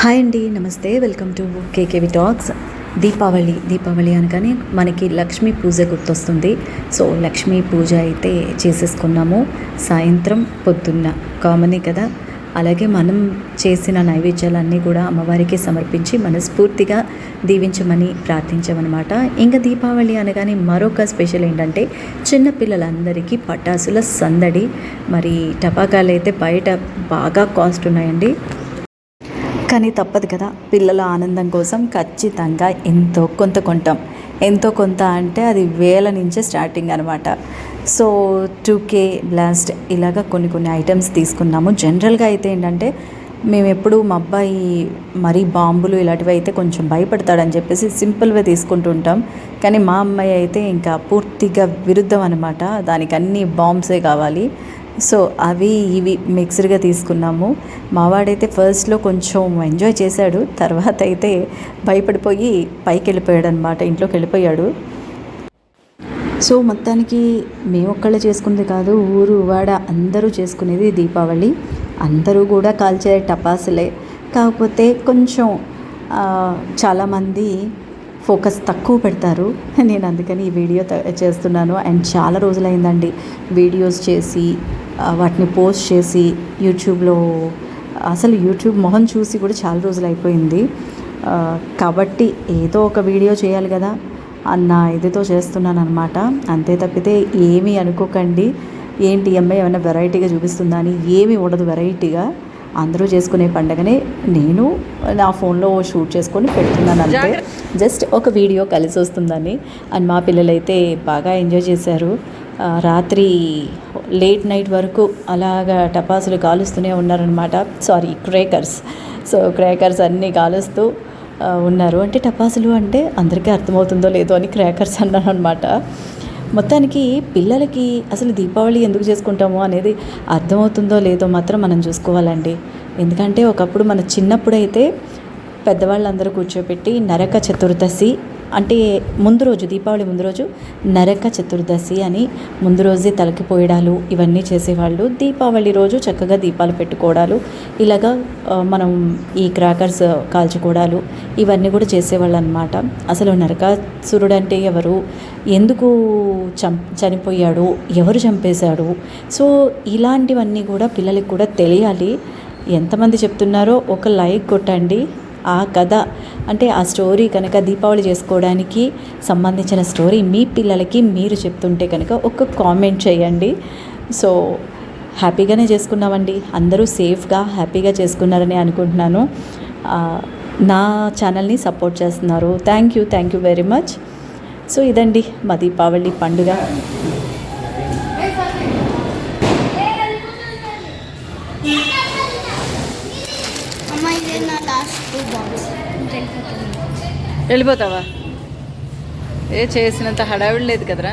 Hi అండి నమస్తే. Welcome to KKV talks. Deepavali Deepavali అనగానే మనకి లక్ష్మీ పూజ గుర్తొస్తుంది. సో లక్ష్మీ పూజ అయితే చేసేసుకున్నాము సాయంత్రం పొద్దున్న కామనే కదా. అలాగే మనం చేసిన నైవేద్యాలన్నీ కూడా అమ్మవారికి సమర్పించి మనస్ఫూర్తిగా దీవించమని ప్రార్థించామన్నమాట. ఇంకా దీపావళి అనగానే మరొక స్పెషల్ ఏంటంటే చిన్నపిల్లలందరికీ పటాసుల సందడి. మరి టపాకాయలు అయితే బయట బాగా కాస్ట్ ఉన్నాయండి. కానీ తప్పదు కదా. పిల్లల ఆనందం కోసం ఖచ్చితంగా ఎంతో కొంత కొంటాం. ఎంతో కొంత అంటే అది వేల నుంచే స్టార్టింగ్ అనమాట సో టూ కే బ్లాస్ట్ ఇలాగ కొన్ని కొన్ని ఐటమ్స్ తీసుకున్నాము. జనరల్గా అయితే ఏంటంటే మేము ఎప్పుడు మా అబ్బాయి మరీ బాంబులు ఇలాంటివి అయితే కొంచెం భయపడతాడని చెప్పేసి సింపుల్గా తీసుకుంటూ ఉంటాం. కానీ మా అమ్మాయి అయితే ఇంకా పూర్తిగా విరుద్ధం అనమాట దానికి అన్ని బాంబ్సే కావాలి. సో అవి ఇవి మిక్స్డ్గా తీసుకున్నాము. మావాడైతే ఫస్ట్లో కొంచెం ఎంజాయ్ చేశాడు. తర్వాత అయితే భయపడిపోయి పైకి వెళ్ళిపోయాడు అనమాట ఇంట్లోకి వెళ్ళిపోయాడు సో మొత్తానికి మేము ఒక్కళ్ళే చేసుకునేది కాదు ఊరు వాడ అందరూ చేసుకునేది దీపావళి. అందరూ కూడా కాల్చే టపాసులే. కాకపోతే కొంచెం చాలామంది ఫోకస్ తక్కువ పెడతారు. నేను అందుకని ఈ వీడియో చేస్తున్నాను. అండ్ చాలా రోజులైందండి. వీడియోస్ చేసి వాటిని పోస్ట్ చేసి యూట్యూబ్లో అసలు యూట్యూబ్ మొహం చూసి కూడా చాలా రోజులు అయిపోయింది కాబట్టి ఏదో ఒక వీడియో చేయాలి కదా అన్న ఇదితో చేస్తున్నాను అనమాట అంతే తప్పితే ఏమీ అనుకోకండి. ఏంటి అమ్మాయి ఏమైనా వెరైటీగా చూపిస్తుందా అని ఏమీ ఉండదు వెరైటీగా. అందరూ చేసుకునే పండగనే నేను నా ఫోన్లో షూట్ చేసుకొని పెడుతున్నాను అంతే. జస్ట్ ఒక వీడియో కలిసి వస్తుందని. అండ్ మా పిల్లలైతే బాగా ఎంజాయ్ చేశారు. రాత్రి లేట్ నైట్ వరకు అలాగా టపాసులు కాలుస్తూనే ఉన్నారనమాట సారీ క్రేకర్స్. సో క్రేకర్స్ అన్నీ కాలుస్తూ ఉన్నారు. అంటే టపాసులు అంటే అందరికీ అర్థమవుతుందో లేదో అని క్రాకర్స్ అన్నాను అనమాట మొత్తానికి పిల్లలకి అసలు దీపావళి ఎందుకు చేసుకుంటామో అనేది అర్థమవుతుందో లేదో మాత్రం మనం చూసుకోవాలండి. ఎందుకంటే ఒకప్పుడు మన చిన్నప్పుడైతే పెద్దవాళ్ళందరూ కూర్చోబెట్టి నరక చతుర్దశి అంటే ముందు రోజు దీపావళి ముందు రోజు నరక చతుర్దశి అని ముందు రోజే తలకి పోయడాలు ఇవన్నీ చేసేవాళ్ళు. దీపావళి రోజు చక్కగా దీపాలు పెట్టుకోవడాలు ఇలాగా మనం ఈ క్రాకర్స్ కాల్చుకోవడాలు ఇవన్నీ కూడా చేసేవాళ్ళు అనమాట అసలు నరకాసురుడు అంటే ఎవరు? ఎందుకు చం చనిపోయాడు? ఎవరు చంపేశాడు? సో ఇలాంటివన్నీ కూడా పిల్లలకి కూడా తెలియాలి. ఎంతమంది చెప్తున్నారో ఒక లైక్ కొట్టండి. ఆ కథ అంటే ఆ స్టోరీ కనుక దీపావళి చేసుకోవడానికి సంబంధించిన స్టోరీ మీ పిల్లలకి మీరు చెప్తుంటే కనుక ఒక కామెంట్ చేయండి. సో హ్యాపీగానే చేసుకున్నామండి. అందరూ సేఫ్గా హ్యాపీగా చేసుకున్నారని అనుకుంటున్నాను. నా ఛానల్ని సపోర్ట్ చేస్తున్నారు. Thank you thank you very much. So ఇదండి మా దీపావళి పండుగ. వెళ్ళిపోతావా? ఏ చేసినంత హడావిడి లేదు కదరా?